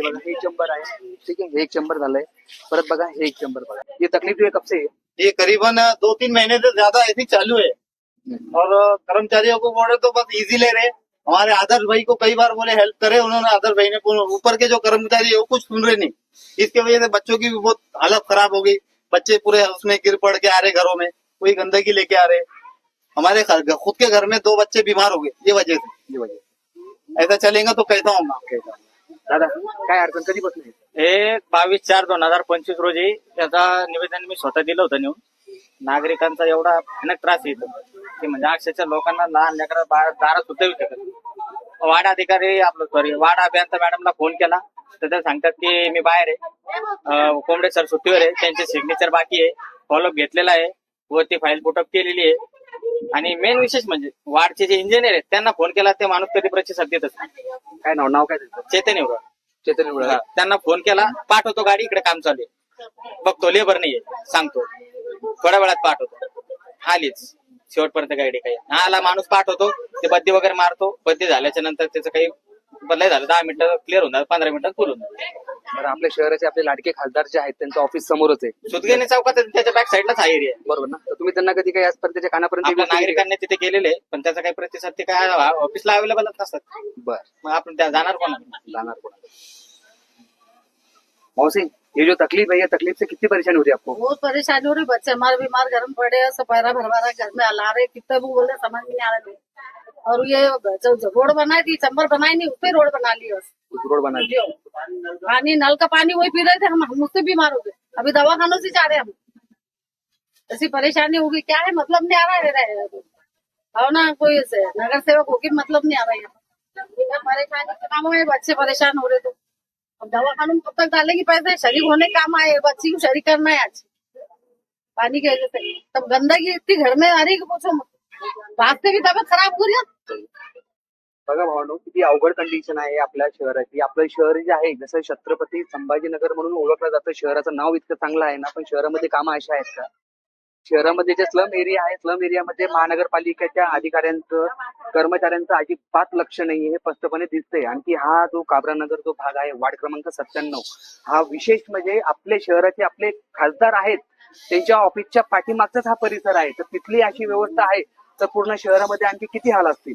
हे बघा हे एक चंबर आहे. ठीक आहे हे एक चंबर झालंय. परत बघा हे एक चंबर बघा. ये तकलीफ़ कब से है ये करीबन दो तीन महीने से ज़्यादा ऐसी चालू है और कर्मचारियों को बोले तो बस इजी ले रहे. हमारे आदर्श भाई को कई बार बोले हेल्प करे उन्होंने आदर्श भाई ने ऊपर के जो कर्मचारी है वो कुछ सुन रहे नहीं. इसके वजह से बच्चों की भी बहुत हालत खराब हो गई। बच्चे पूरे उसमें गिर पड़ के आ रहे घरों में कोई गंदगी लेके आ रहे। हमारे घर- खुद के घर में दो बच्चे बीमार हो गए ये वजह से। ये वजह ऐसा चलेगा तो कहता हूँ मैं। दादा काय अडचण कधी बसली हे बावीस चार दोन हजार पंचवीस रोजी त्याचा निवेदन मी स्वतः दिलं होतं नेऊन. नागरिकांचा एवढा भयानक त्रास येतो की म्हणजे अक्षरशः लोकांना लहान लेकरा दारात सुद्धा येऊ शकत वाड अधिकारी आपलं सॉरी वाड अभियंता मॅडमला फोन केला. तर ते सांगतात की मी बाहेर आहे. कोंबडे सर सुट्टीवर आहे. त्यांचे सिग्नेचर बाकी आहे. फॉलोअप घेतलेला आहे. व ती फाईल पुटअप केलेली आहे. आणि मेन विशेष म्हणजे वार्डचे जे इंजिनियर आहेत त्यांना फोन केला ते माणूस कधी प्रतिसाद देतच नाही काय नाव नाव काय त्याचं? चैतन्य. चैतन्य उडाळ. हा, त्यांना फोन केला पाठवतो गाडी इकडे काम चालू आहे. बघतो लेबर नाहीये सांगतो. थोड्या वेळात पाठवतो. आलीच. शेवटपर्यंत गाडी काही. आला माणूस पाठवतो ते बद्दी वगैरे मारतो. बद्दी झाल्याच्यानंतर त्याचं काही बदलाय झालं. दहा मिनिटं क्लिअर जातं पंधरा मिनिटात फुल होऊन जातं. बरं आपल्या शहराचे आपले लाडके खासदार जे आहेत त्यांचं ऑफिस समोरच आहे. सुतगिरणी चौकात आहे, त्याच्या बॅक साईडलाच हा एरिया आहे. बरोबर ना? तर तुम्ही त्यांना कधी काही आजपर्यंत त्याच्या कानापर्यंत ही आपल्या गोष्ट गेली का? नागरिकांनी तिथे गेलेले पण त्याचा काही प्रतिसाद ते काय ऑफिसला अवेलेबलच नसतात. बर. मग आपण त्या जाणार कोणा जाणार कोणाला? मौसी ये जो तकलीफ है ये तकलीफ से कितनी परेशानी हो रही है आपको बहुत परेशानी हो रही बच्चे हमारे बीमार घर में पड़े हैं सफारा भरवा रहा है घर में हला रहे कितने भी बोले समझ नहीं आ रहा और ये जो जो रोड बनाई थी चंबर बनाई नहीं उस रोड बना ली रोड बना जो पानी नल का पानी वही पी रहे थे हम हम उससे बीमार हो गए। अभी दवाखानों से जा रहे हैं हम। ऐसी परेशानी होगी क्या है मतलब नहीं आ रहा है और ना कोई से नगर सेवक होगी मतलब नहीं आ रहा है। परेशानी के काम में बच्चे परेशान हो रहे तो अब दवाखानों में कब तक डालेगी पैसे? शरीक होने काम आए बच्ची को शरीक करना है आज। पानी की वजह से। तब गंदगी इतनी घर में आ रही है पूछो रास्ते की तबीयत खराब हो रही है। बघा भावनो किती अवघड कंडिशन आहे आपल्या शहराची. आपलं शहर जे आहे जसं छत्रपती संभाजीनगर म्हणून ओळखलं जातं शहराचं नाव इतकं चांगलं आहे ना पण शहरामध्ये कामं अशा आहेत का? शहरामध्ये जे स्लम एरिया आहे स्लम एरियामध्ये महानगरपालिकेच्या अधिकाऱ्यांचं कर्मचाऱ्यांचं अजिबात लक्ष नाही हे स्पष्टपणे दिसतंय. आणखी हा जो काबरानगर जो भाग आहे वार्ड क्रमांक सत्त्याण्णव हा विशेष म्हणजे आपले शहराचे आपले खासदार आहेत. त्यांच्या ऑफिसच्या पाठीमागचाच हा परिसर आहे. तर तिथली अशी व्यवस्था आहे. तर पूर्ण शहरामध्ये आणखी किती हाल असतील?